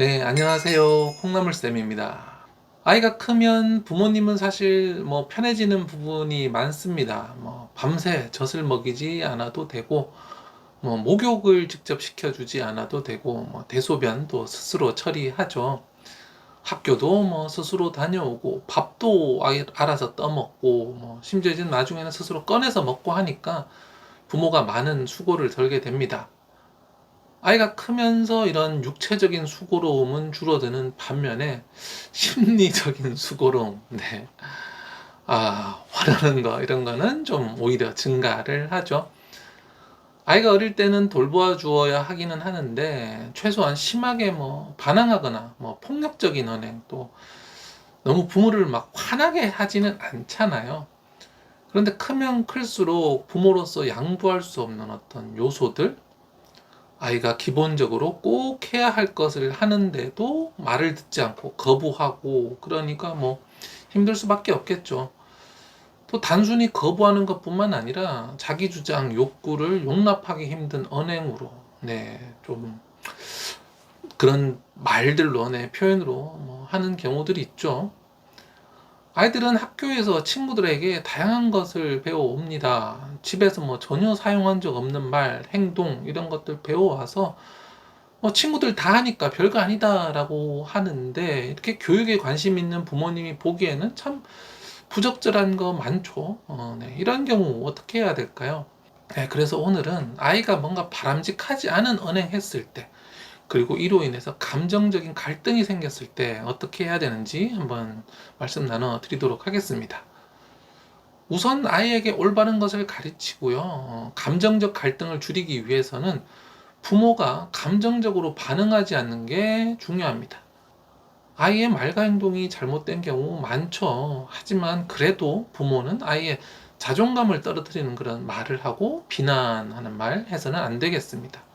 네, 안녕하세요. 콩나물쌤입니다. 아이가 크면 부모님은 사실 뭐 편해지는 부분이 많습니다. 뭐 밤새 젖을 먹이지 않아도 되고, 뭐 목욕을 직접 시켜주지 않아도 되고, 뭐 대소변도 스스로 처리하죠. 학교도 뭐 스스로 다녀오고, 밥도 알아서 떠먹고, 뭐 심지어 나중에는 스스로 꺼내서 먹고 하니까 부모가 많은 수고를 덜게 됩니다. 아이가 크면서 이런 육체적인 수고로움은 줄어드는 반면에 심리적인 수고로움, 네. 아, 화나는 거, 이런 거는 좀 오히려 증가를 하죠. 아이가 어릴 때는 돌보아 주어야 하기는 하는데, 최소한 심하게 뭐 반항하거나 뭐 폭력적인 언행, 또 너무 부모를 막 화나게 하지는 않잖아요. 그런데 크면 클수록 부모로서 양보할 수 없는 어떤 요소들, 아이가 기본적으로 꼭 해야 할 것을 하는데도 말을 듣지 않고 거부하고 그러니까 뭐 힘들 수밖에 없겠죠. 또 단순히 거부하는 것뿐만 아니라 자기 주장, 욕구를 용납하기 힘든 언행으로 네, 좀 그런 말들로 네, 표현으로 뭐 하는 경우들이 있죠. 아이들은 학교에서 친구들에게 다양한 것을 배워옵니다. 집에서 뭐 전혀 사용한 적 없는 말, 행동, 이런 것들 배워와서 뭐 친구들 다 하니까 별거 아니다라고 하는데 이렇게 교육에 관심 있는 부모님이 보기에는 참 부적절한 거 많죠. 어, 네. 이런 경우 어떻게 해야 될까요? 네, 그래서 오늘은 아이가 뭔가 바람직하지 않은 언행했을 때 그리고 이로 인해서 감정적인 갈등이 생겼을 때 어떻게 해야 되는지 한번 말씀 나눠 드리도록 하겠습니다. 우선 아이에게 올바른 것을 가르치고요. 어, 감정적 갈등을 줄이기 위해서는 부모가 감정적으로 반응하지 않는 게 중요합니다. 아이의 말과 행동이 잘못된 경우 많죠. 하지만 그래도 부모는 아이의 자존감을 떨어뜨리는 그런 말을 하고 비난하는 말 해서는 안 되겠습니다.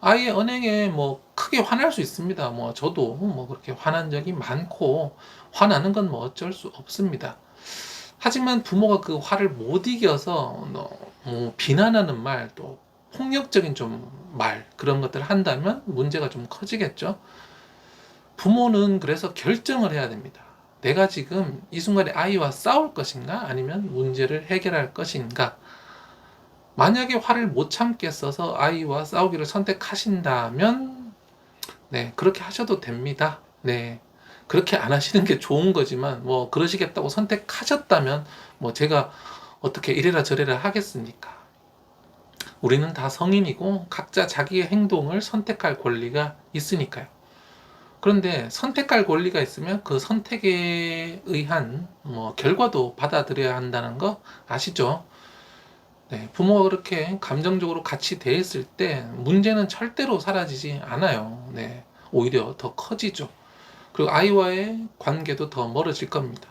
아이의 언행에 뭐 크게 화날 수 있습니다. 뭐 저도 뭐 그렇게 화난 적이 많고 화나는 건 뭐 어쩔 수 없습니다. 하지만 부모가 그 화를 못 이겨서 뭐 비난하는 말 또 폭력적인 좀 말 그런 것들을 한다면 문제가 좀 커지겠죠. 부모는 그래서 결정을 해야 됩니다. 내가 지금 이 순간에 아이와 싸울 것인가 아니면 문제를 해결할 것인가 만약에 화를 못 참겠어서 아이와 싸우기를 선택하신다면 네, 그렇게 하셔도 됩니다. 네. 그렇게 안 하시는 게 좋은 거지만 뭐 그러시겠다고 선택하셨다면 뭐 제가 어떻게 이래라 저래라 하겠습니까? 우리는 다 성인이고 각자 자기의 행동을 선택할 권리가 있으니까요. 그런데 선택할 권리가 있으면 그 선택에 의한 뭐 결과도 받아들여야 한다는 거 아시죠? 네, 부모가 그렇게 감정적으로 같이 대했을 때 문제는 절대로 사라지지 않아요. 네, 오히려 더 커지죠. 그리고 아이와의 관계도 더 멀어질 겁니다.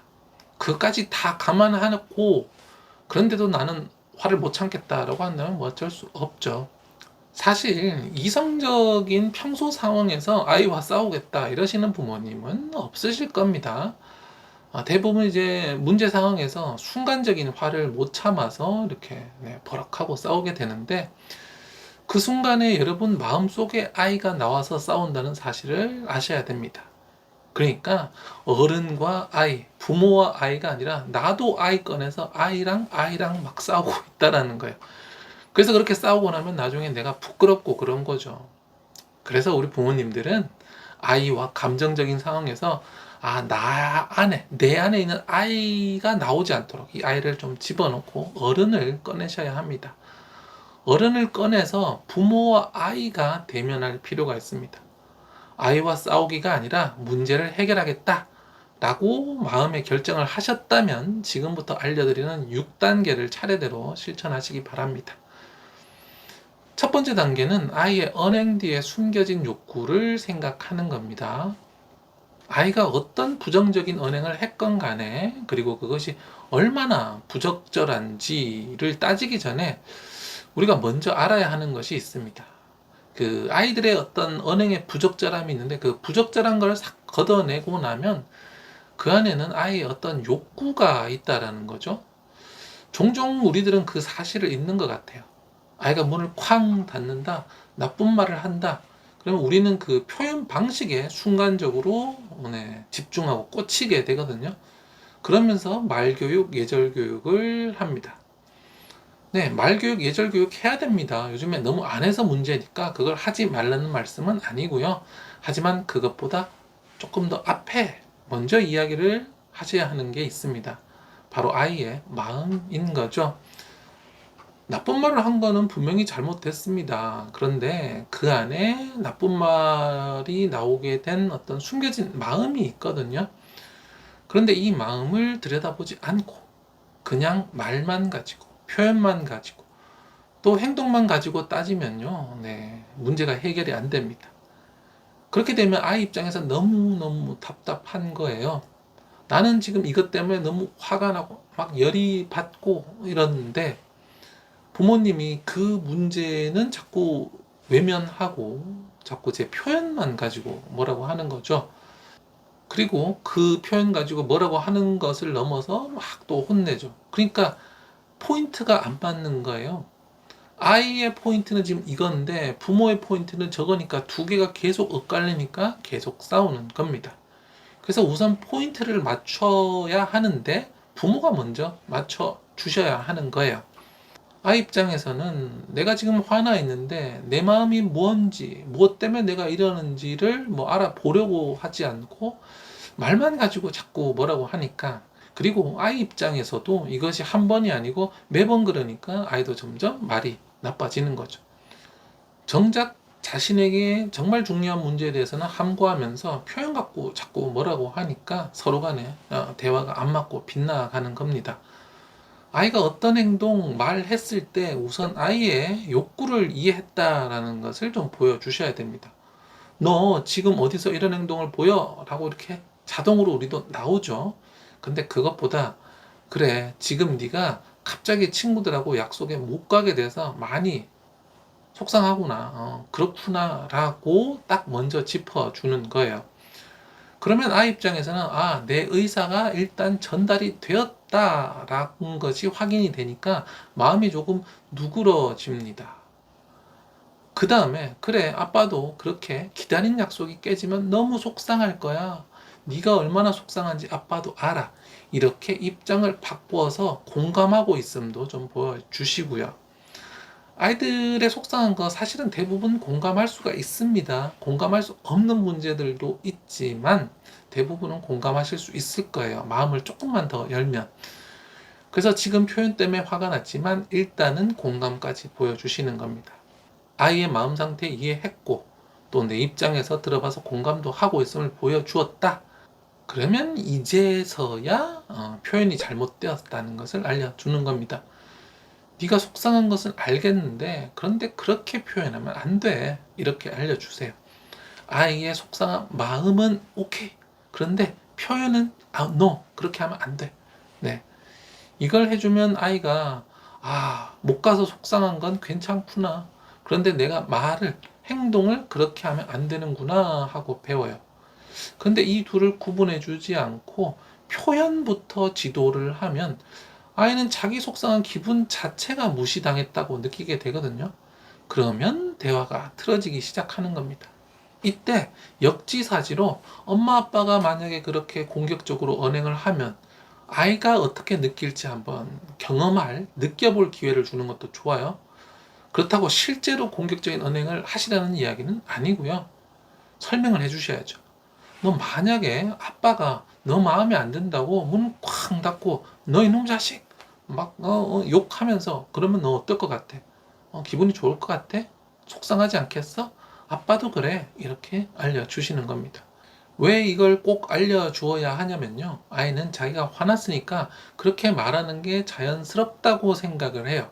그까지 다 감안하고 그런데도 나는 화를 못 참겠다라고 한다면 뭐 어쩔 수 없죠. 사실 이성적인 평소 상황에서 아이와 싸우겠다 이러시는 부모님은 없으실 겁니다. 아, 대부분 이제 문제 상황에서 순간적인 화를 못 참아서 이렇게 네, 버럭하고 싸우게 되는데 그 순간에 여러분 마음속에 아이가 나와서 싸운다는 사실을 아셔야 됩니다. 그러니까 어른과 아이, 부모와 아이가 아니라 나도 아이 꺼내서 아이랑 아이랑 막 싸우고 있다라는 거예요. 그래서 그렇게 싸우고 나면 나중에 내가 부끄럽고 그런 거죠. 그래서 우리 부모님들은 아이와 감정적인 상황에서 아, 나 안에, 내 안에 있는 아이가 나오지 않도록 이 아이를 좀 집어넣고 어른을 꺼내셔야 합니다. 어른을 꺼내서 부모와 아이가 대면할 필요가 있습니다. 아이와 싸우기가 아니라 문제를 해결하겠다. 라고 마음의 결정을 하셨다면 지금부터 알려드리는 6단계를 차례대로 실천하시기 바랍니다. 첫 번째 단계는 아이의 언행 뒤에 숨겨진 욕구를 생각하는 겁니다. 아이가 어떤 부정적인 언행을 했건 간에 그리고 그것이 얼마나 부적절한지를 따지기 전에 우리가 먼저 알아야 하는 것이 있습니다. 그 아이들의 어떤 언행의 부적절함이 있는데 그 부적절한 걸 싹 걷어내고 나면 그 안에는 아이의 어떤 욕구가 있다라는 거죠. 종종 우리들은 그 사실을 잊는 것 같아요. 아이가 문을 쾅 닫는다, 나쁜 말을 한다. 그러면 우리는 그 표현 방식에 순간적으로 네, 집중하고 꽂히게 되거든요. 그러면서 말교육, 예절교육을 합니다. 네, 말교육, 예절교육 해야 됩니다. 요즘에 너무 안 해서 문제니까 그걸 하지 말라는 말씀은 아니고요. 하지만 그것보다 조금 더 앞에 먼저 이야기를 하셔야 하는 게 있습니다. 바로 아이의 마음인 거죠. 나쁜 말을 한 거는 분명히 잘못됐습니다. 그런데 그 안에 나쁜 말이 나오게 된 어떤 숨겨진 마음이 있거든요. 그런데 이 마음을 들여다보지 않고 그냥 말만 가지고 표현만 가지고 또 행동만 가지고 따지면요. 네, 문제가 해결이 안 됩니다. 그렇게 되면 아이 입장에서 너무너무 답답한 거예요. 나는 지금 이것 때문에 너무 화가 나고 막 열이 받고 이러는데 부모님이 그 문제는 자꾸 외면하고 자꾸 제 표현만 가지고 뭐라고 하는 거죠. 그리고 그 표현 가지고 뭐라고 하는 것을 넘어서 막 또 혼내죠. 그러니까 포인트가 안 맞는 거예요. 아이의 포인트는 지금 이건데 부모의 포인트는 저거니까 두 개가 계속 엇갈리니까 계속 싸우는 겁니다. 그래서 우선 포인트를 맞춰야 하는데 부모가 먼저 맞춰 주셔야 하는 거예요. 아이 입장에서는 내가 지금 화나 있는데 내 마음이 뭔지, 무엇 때문에 내가 이러는지를 뭐 알아보려고 하지 않고 말만 가지고 자꾸 뭐라고 하니까 그리고 아이 입장에서도 이것이 한 번이 아니고 매번 그러니까 아이도 점점 말이 나빠지는 거죠. 정작 자신에게 정말 중요한 문제에 대해서는 함구하면서 표현 갖고 자꾸 뭐라고 하니까 서로 간에 어, 대화가 안 맞고 빗나가는 겁니다. 아이가 어떤 행동, 말했을 때 우선 아이의 욕구를 이해했다라는 것을 좀 보여주셔야 됩니다. 너 지금 어디서 이런 행동을 보여? 라고 이렇게 자동으로 우리도 나오죠. 근데 그것보다 그래, 지금 네가 갑자기 친구들하고 약속에 못 가게 돼서 많이 속상하구나, 어, 그렇구나 라고 딱 먼저 짚어주는 거예요. 그러면 아이 입장에서는 아, 내 의사가 일단 전달이 되었 다라는 것이 확인이 되니까 마음이 조금 누그러집니다. 그 다음에 그래 아빠도 그렇게 기다린 약속이 깨지면 너무 속상할 거야. 네가 얼마나 속상한지 아빠도 알아. 이렇게 입장을 바꾸어서 공감하고 있음도 좀 보여주시고요. 아이들의 속상한 거 사실은 대부분 공감할 수가 있습니다. 공감할 수 없는 문제들도 있지만 대부분은 공감하실 수 있을 거예요. 마음을 조금만 더 열면. 그래서 지금 표현 때문에 화가 났지만 일단은 공감까지 보여주시는 겁니다. 아이의 마음 상태 이해했고 또 내 입장에서 들어봐서 공감도 하고 있음을 보여주었다. 그러면 이제서야 어, 표현이 잘못되었다는 것을 알려주는 겁니다. 네가 속상한 것은 알겠는데 그런데 그렇게 표현하면 안 돼. 이렇게 알려주세요. 아이의 속상한 마음은 오케이. 그런데 표현은 아, no. 그렇게 하면 안 돼. 네. 이걸 해주면 아이가 아, 못 가서 속상한 건 괜찮구나. 그런데 내가 말을, 행동을 그렇게 하면 안 되는구나 하고 배워요. 근데 이 둘을 구분해 주지 않고 표현부터 지도를 하면 아이는 자기 속상한 기분 자체가 무시당했다고 느끼게 되거든요. 그러면 대화가 틀어지기 시작하는 겁니다. 이때 역지사지로 엄마 아빠가 만약에 그렇게 공격적으로 언행을 하면 아이가 어떻게 느낄지 한번 경험할, 느껴볼 기회를 주는 것도 좋아요. 그렇다고 실제로 공격적인 언행을 하시라는 이야기는 아니고요. 설명을 해 주셔야죠. 너 만약에 아빠가 너 마음에 안 든다고 문 쾅 닫고 너 이놈 자식 막 어, 어, 욕하면서 그러면 너 어떨 것 같아? 어, 기분이 좋을 것 같아? 속상하지 않겠어? 아빠도 그래 이렇게 알려주시는 겁니다. 왜 이걸 꼭 알려주어야 하냐면요. 아이는 자기가 화났으니까 그렇게 말하는 게 자연스럽다고 생각을 해요.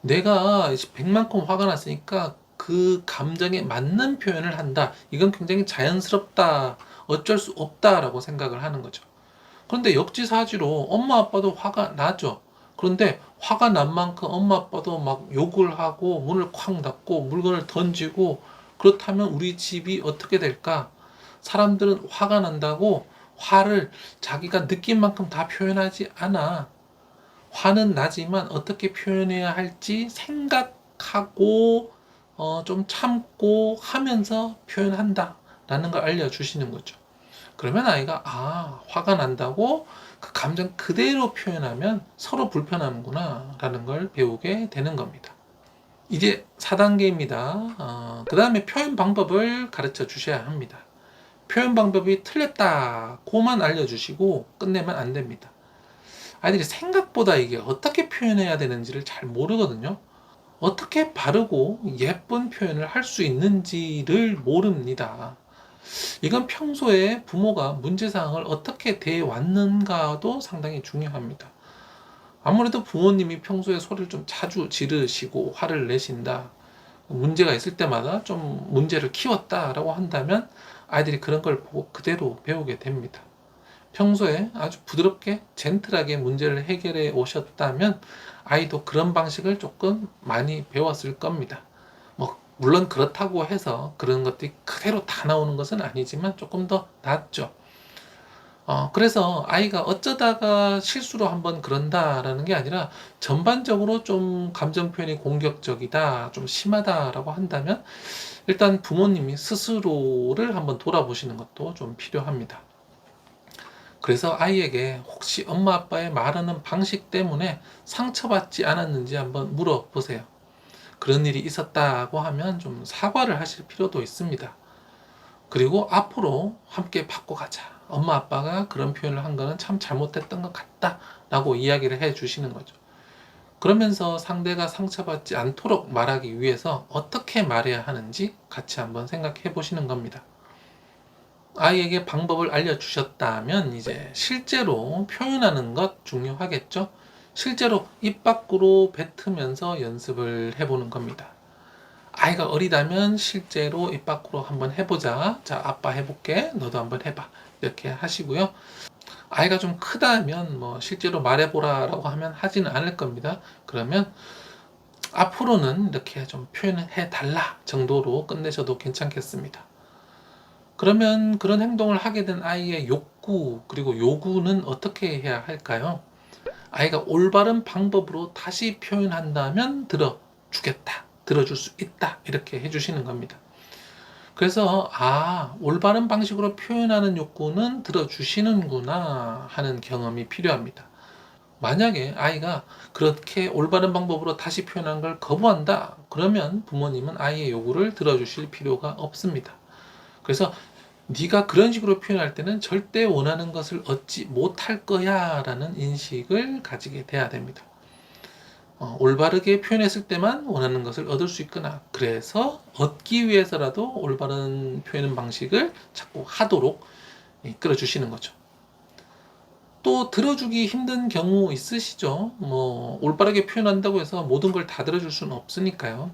내가 백만큼 화가 났으니까 그 감정에 맞는 표현을 한다. 이건 굉장히 자연스럽다. 어쩔 수 없다라고 생각을 하는 거죠. 그런데 역지사지로 엄마 아빠도 화가 나죠. 그런데 화가 난 만큼 엄마 아빠도 막 욕을 하고 문을 쾅 닫고 물건을 던지고 그렇다면 우리 집이 어떻게 될까? 사람들은 화가 난다고 화를 자기가 느낀 만큼 다 표현하지 않아. 화는 나지만 어떻게 표현해야 할지 생각하고 어, 좀 참고 하면서 표현한다. 라는 걸 알려주시는 거죠. 그러면 아이가, 아, 화가 난다고 그 감정 그대로 표현하면 서로 불편하는구나. 라는 걸 배우게 되는 겁니다. 이제 4단계입니다. 어, 그 다음에 표현 방법을 가르쳐 주셔야 합니다. 표현 방법이 틀렸다고만 알려주시고 끝내면 안 됩니다. 아이들이 생각보다 이게 어떻게 표현해야 되는지를 잘 모르거든요. 어떻게 바르고 예쁜 표현을 할 수 있는지를 모릅니다. 이건 평소에 부모가 문제사항을 어떻게 대해왔는가도 상당히 중요합니다. 아무래도 부모님이 평소에 소리를 좀 자주 지르시고 화를 내신다. 문제가 있을 때마다 좀 문제를 키웠다라고 한다면 아이들이 그런 걸 보고 그대로 배우게 됩니다. 평소에 아주 부드럽게 젠틀하게 문제를 해결해 오셨다면 아이도 그런 방식을 조금 많이 배웠을 겁니다. 뭐 물론 그렇다고 해서 그런 것들이 그대로 다 나오는 것은 아니지만 조금 더 낫죠. 어, 그래서 아이가 어쩌다가 실수로 한번 그런다라는 게 아니라 전반적으로 좀 감정 표현이 공격적이다, 좀 심하다라고 한다면 일단 부모님이 스스로를 한번 돌아보시는 것도 좀 필요합니다. 그래서 아이에게 혹시 엄마 아빠의 말하는 방식 때문에 상처받지 않았는지 한번 물어보세요. 그런 일이 있었다고 하면 좀 사과를 하실 필요도 있습니다. 그리고 앞으로 함께 바꿔가자. 엄마 아빠가 그런 표현을 한 거는 참 잘못했던 것 같다. 라고 이야기를 해 주시는 거죠. 그러면서 상대가 상처받지 않도록 말하기 위해서 어떻게 말해야 하는지 같이 한번 생각해 보시는 겁니다. 아이에게 방법을 알려주셨다면 이제 실제로 표현하는 것 중요하겠죠? 실제로 입 밖으로 뱉으면서 연습을 해보는 겁니다. 아이가 어리다면 실제로 입 밖으로 한번 해보자. 자, 아빠 해볼게. 너도 한번 해봐. 이렇게 하시고요. 아이가 좀 크다면 뭐 실제로 말해보라라고 하면 하지는 않을 겁니다. 그러면 앞으로는 이렇게 좀 표현해 달라 정도로 끝내셔도 괜찮겠습니다. 그러면 그런 행동을 하게 된 아이의 욕구 그리고 요구는 어떻게 해야 할까요? 아이가 올바른 방법으로 다시 표현한다면 들어주겠다. 들어줄 수 있다. 이렇게 해주시는 겁니다. 그래서, 아, 올바른 방식으로 표현하는 욕구는 들어주시는구나 하는 경험이 필요합니다. 만약에 아이가 그렇게 올바른 방법으로 다시 표현한 걸 거부한다. 그러면 부모님은 아이의 요구를 들어주실 필요가 없습니다. 그래서 네가 그런 식으로 표현할 때는 절대 원하는 것을 얻지 못할 거야 라는 인식을 가지게 돼야 됩니다. 어, 올바르게 표현했을 때만 원하는 것을 얻을 수 있거나 그래서 얻기 위해서라도 올바른 표현 방식을 자꾸 하도록 이끌어 주시는 거죠. 또 들어주기 힘든 경우 있으시죠? 뭐 올바르게 표현한다고 해서 모든 걸 다 들어줄 수는 없으니까요.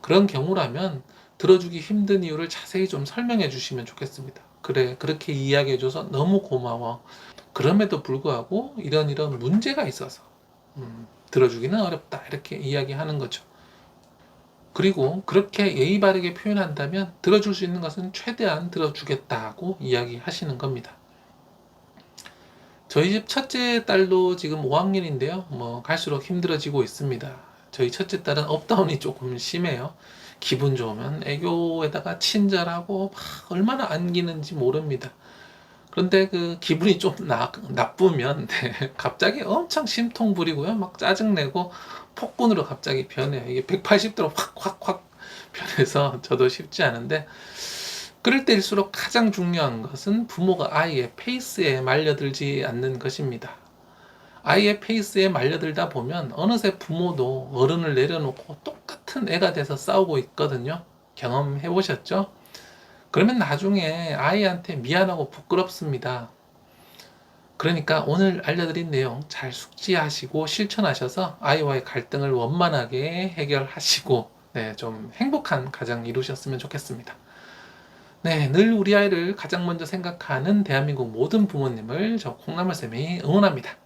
그런 경우라면 들어주기 힘든 이유를 자세히 좀 설명해 주시면 좋겠습니다. 그래, 그렇게 이야기해 줘서 너무 고마워. 그럼에도 불구하고 이런 이런 문제가 있어서 음, 들어주기는 어렵다. 이렇게 이야기하는 거죠. 그리고 그렇게 예의 바르게 표현한다면 들어줄 수 있는 것은 최대한 들어주겠다고 이야기하시는 겁니다. 저희 집 첫째 딸도 지금 5학년인데요. 뭐 갈수록 힘들어지고 있습니다. 저희 첫째 딸은 업다운이 조금 심해요. 기분 좋으면 애교에다가 친절하고 막 얼마나 안기는지 모릅니다. 그런데 그 기분이 좀 나, 나쁘면 네, 갑자기 엄청 심통 부리고요. 막 짜증내고 폭군으로 갑자기 변해요. 이게 180도로 확 확 확 변해서 저도 쉽지 않은데 그럴 때일수록 가장 중요한 것은 부모가 아이의 페이스에 말려들지 않는 것입니다. 아이의 페이스에 말려들다 보면 어느새 부모도 어른을 내려놓고 똑 같은 애가 돼서 싸우고 있거든요. 경험해 보셨죠? 그러면 나중에 아이한테 미안하고 부끄럽습니다. 그러니까 오늘 알려드린 내용 잘 숙지하시고 실천하셔서 아이와의 갈등을 원만하게 해결하시고 네, 좀 행복한 가정 이루셨으면 좋겠습니다. 네, 늘 우리 아이를 가장 먼저 생각하는 대한민국 모든 부모님을 저 콩나물쌤이 응원합니다.